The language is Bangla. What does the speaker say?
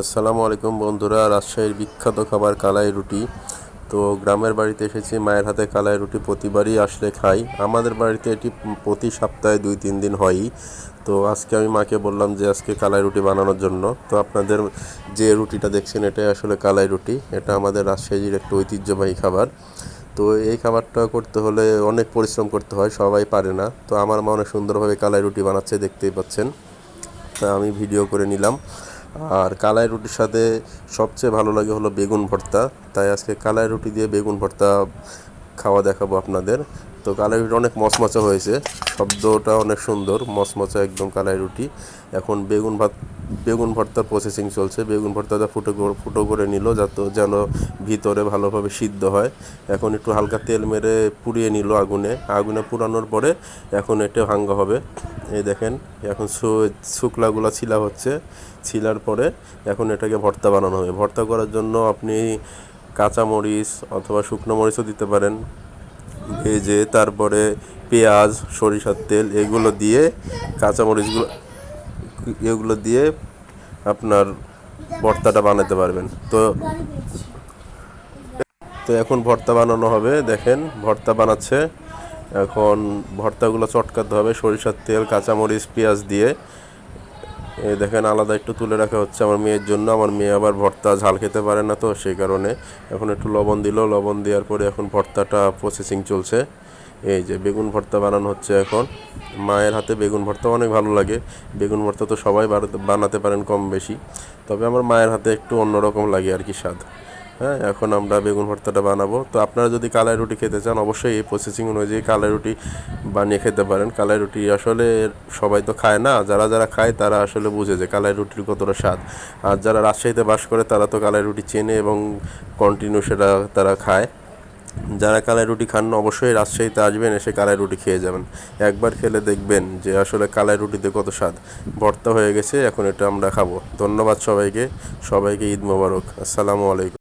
আসসালামু আলাইকুম বন্ধুরা, রাজশাহীর বিখ্যাত খাবার কালাই রুটি। তো গ্রামের বাড়িতে এসেছি, মায়ের হাতে কালাই রুটি প্রতিবারই আসলে খাই। আমাদের বাড়িতে এটি প্রতি সপ্তাহে দুই, তিন দিন হয়ই তো আজকে আমি মাকে বললাম যে আজকে কালাই রুটি বানানোর জন্য। তো আপনাদের যে রুটিটা দেখছেন, এটাই আসলে কালাই রুটি। এটা আমাদের রাজশাহীর একটা ঐতিহ্যবাহী খাবার। তো এই খাবারটা করতে হলে অনেক পরিশ্রম করতে হয়, সবাই পারে না। তো আমার মা অনেক সুন্দরভাবে কালাই রুটি বানাচ্ছে, দেখতেই পাচ্ছেন। তা আমি ভিডিও করে নিলাম। আর কালাই রুটির সাথে সবচেয়ে ভালো লাগে হলো বেগুন ভর্তা। তাই আজকে কালাই রুটি দিয়ে বেগুন ভর্তা খাওয়া দেখাবো আপনাদের। তো কালাই রুটি অনেক মচমচা হয়েছে, শব্দটা অনেক সুন্দর, মচমচা একদম কালাই রুটি। এখন বেগুন ভাত, বেগুন ভর্তার প্রসেসিং চলছে, বেগুন ভর্তাটা ফুটো ফুটো করে নিল যাতে যেন ভিতরে ভালোভাবে সিদ্ধ হয়। এখন একটু হালকা তেল মেরে পুড়িয়ে নিল আগুনে আগুনে পুরানোর পরে এখন এটা ভাঙ্গা হবে। এই দেখেন, এখন শুকলাগুলো ছিলা হচ্ছে। ছিলার পরে এখন এটাকে ভর্তা বানানো হবে। ভর্তা করার জন্য আপনি কাঁচা মরিচ অথবা শুকনো মরিচও দিতে পারেন। ভেজে তারপরে পেঁয়াজ, সরিষার তেল এগুলো দিয়ে কাঁচা মরিচগুলো এগুলো দিয়ে আপনার ভর্তাটা বানাতে পারবেন। তো তো এখন ভর্তা বানানো হবে। দেখেন, ভর্তা বানাচ্ছে। এখন ভর্তাগুলো চটকাতে হবে, সরিষার তেল, কাঁচামরিচ, পেঁয়াজ দিয়ে। এই দেখেন আলাদা একটু তুলে রাখা হচ্ছে আমার মেয়ের জন্য, আমার মেয়ে আবার ভর্তা ঝাল খেতে পারে না তো, সেই কারণে এখন একটু লবণ দিল, লবণ দেওয়ার পরে এখন ভর্তাটা প্রসেসিং চলছে। এই যে বেগুন ভর্তা বানানো হচ্ছে এখন। মায়ের হাতে বেগুন ভর্তা অনেক ভালো লাগে, বেগুন ভর্তা তো সবাই বানাতে পারেন কম বেশি, তবে আমার মায়ের হাতে একটু অন্যরকম লাগে আর কি স্বাদ। হ্যাঁ এখন আমরা বেগুন ভর্তাটা বানাবো। তো আপনারা যদি কালাই রুটি খেতে চান, অবশ্যই এই প্রসেসিং অনুযায়ী কালাই রুটি বানিয়ে খেতে পারেন। কালাই রুটি আসলে সবাই তো খায় না। যারা যারা খায়, তারা আসলে বুঝে যে কালাই রুটির কতটা স্বাদ। আর যারা রাজশাহীতে বাস করে, তারা তো কালাই রুটি চেনে এবং কন্টিনিউ সেটা তারা খায়। যারা কালাই রুটি খান, অবশ্যই রাজশাহীতে আসবেন, এসে কালাই রুটি খেয়ে যাবেন। একবার খেলে দেখবেন যে আসলে কালাই রুটিতে কত স্বাদ। ভর্তা হয়ে গেছে, এখন এটা আমরা খাব। ধন্যবাদ সবাইকে। সবাইকে ঈদ মোবারক। আসসালামু আলাইকুম।